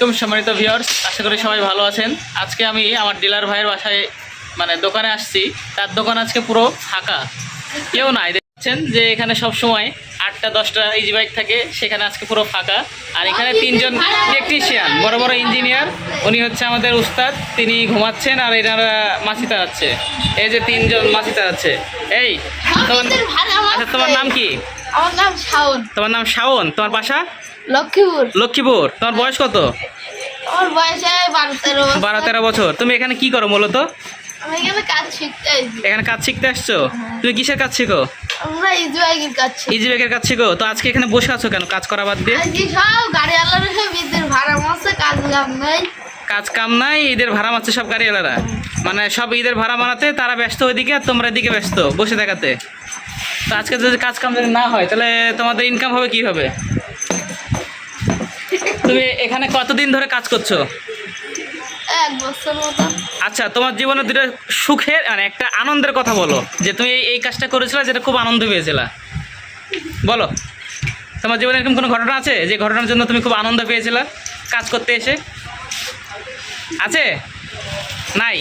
একদম সম্মানিত ভিউয়ার্স আশা করি সবাই ভালো আছেন। আজকে আমি আমার ডিলার ভাইয়ের বাসায় মানে দোকানে আসছি। তার দোকান আজকে পুরো ফাঁকা। কেউ নাই দেখছেন যে এখানে সব সময় আটটা, দশটা ইজি বাইক থাকে। সেখানে আজকে পুরো ফাঁকা। আর এখানে তিনজন ইলেকট্রিশিয়ান বড় বড় ইঞ্জিনিয়ার উনি হচ্ছে আমাদের উস্তাদ। তিনি ঘুমাচ্ছেন আর এনারা মাছি তাড়াচ্ছে। এই যে তিনজন মাছি তাড়াচ্ছে। এই, তোমার আচ্ছা তোমার নাম কি? আমার নাম শাওন। তোমার নাম শাওন? তোমার বাসা? লক্ষ্মীপুর। লক্ষ্মীপুর। তোমার বয়স কত? আমার বয়স বারো তেরো বছর। বারো তেরো বছর। তুমি এখানে কি করো মূলত আমি এখানে কাজ শিখতে এখানে কাজ শিখতে আসছো? তুমি কিসের কাজ শিখো? আমরা ইজুয়াগির কাজ শিখি। কাজ তো আজকে এখানে বসে আছো কেন? কাজ করা বাদ দিয়ে? আজকে সব গাড়ি আলাদা সব ঈদের ভাড়া মাসে কাজ কাম নেই। কাজ কাম নাই ঈদের ভাড়া মারছে সব গাড়িওয়ালারা মানে সব ঈদের ভাড়া বানাতে তারা ব্যস্ত ওইদিকে আর তোমরা এদিকে ব্যস্ত। বসে দেখাতে তো আজকে যদি কাজ কাম যদি না হয় তাহলে তোমাদের ইনকাম হবে কীভাবে? তুমি এখানে কতদিন ধরে কাজ করছ? এক বছর মতো। আচ্ছা তোমার জীবনে দুটো সুখের মানে একটা আনন্দের কথা বলো যে তুমি এই- এই কাজটা করেছিলে যেটা খুব আনন্দ পেয়েছিলা। বলো তোমার জীবনে এরকম কোনো ঘটনা আছে? যে ঘটনার জন্য তুমি খুব আনন্দ পেয়েছিলা কাজ করতে এসে? আছে? নাই?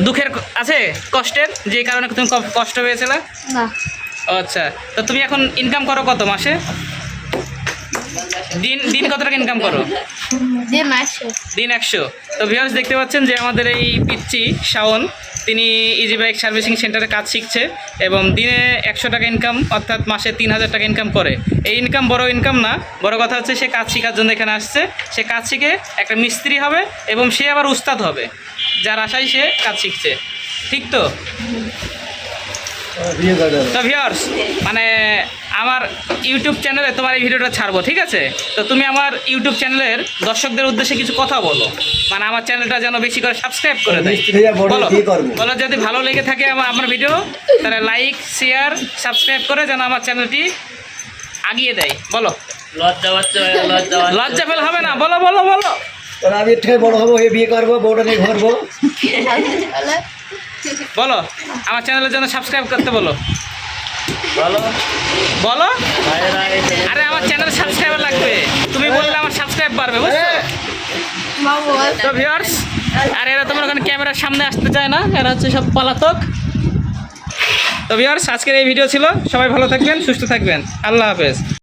দুঃখের আছে কষ্টের যে কারণে তুমি কষ্ট পেয়েছিলে? না। আচ্ছা তো তুমি এখন ইনকাম করো কত মাসে? দিন দিন কত টাকা ইনকাম করো? যে মাসে দিন একশো। তো ভিউয়ার্স দেখতে পাচ্ছেন যে আমাদের এই পিচ্ছি শাওন তিনি ইজি বাইক সার্ভিসিং সেন্টারে কাজ শিখছে এবং দিনে একশো টাকা ইনকাম অর্থাৎ মাসে তিন হাজার টাকা ইনকাম করে। এই ইনকাম বড় ইনকাম না বড় কথা হচ্ছে সে কাজ শেখার জন্য এখানে আসছে। সে কাজ শিখে একটা মিস্ত্রি হবে এবং সে আবার উস্তাদ হবে যার আশায় সে কাজ শিখছে। ঠিক তো? তো ভিউয়ার্স মানে আমার ইউটিউব চ্যানেলে তোমার এই ভিডিওটা ছাড়বো ঠিক আছে? তো তুমি আমার ইউটিউব চ্যানেলের দর্শকদের উদ্দেশ্যে কিছু কথা বলো। মানে আমার চ্যানেলটা যেন বেশি করে সাবস্ক্রাইব করে দেয়। বড় বলো বলো যদি ভালো লেগে থাকে আমার আমার ভিডিও তাহলে লাইক শেয়ার সাবস্ক্রাইব করে যেন আমার চ্যানেলটি আগিয়ে দেয়। বলো। লজ্জা পাচ্ছে লজ্জা লজ্জা ফেল হবে না। বলো বলো বলো। আমি বড় হব হয়ে বিয়ে করব বউটা নিয়ে ঘুরবো। তাহলে বলো আমার চ্যানেলের জন্য সাবস্ক্রাইব করতে বলো। বলো। বলো? আরে আমার চ্যানেল সাবস্ক্রাইবার লাগবে। তুমি বললে আমার সাবস্ক্রাইব বাড়বে বুঝছ? বাবু তো ভিউয়ার্স আর এরা তোমার ওখানে ক্যামেরার সামনে আসতে চায় না এরা হচ্ছে সব পলাতক। তো ভিউয়ার্স আজকের এই ভিডিও ছিল। সবাই ভালো থাকবেন সুস্থ থাকবেন। আল্লাহ হাফেজ।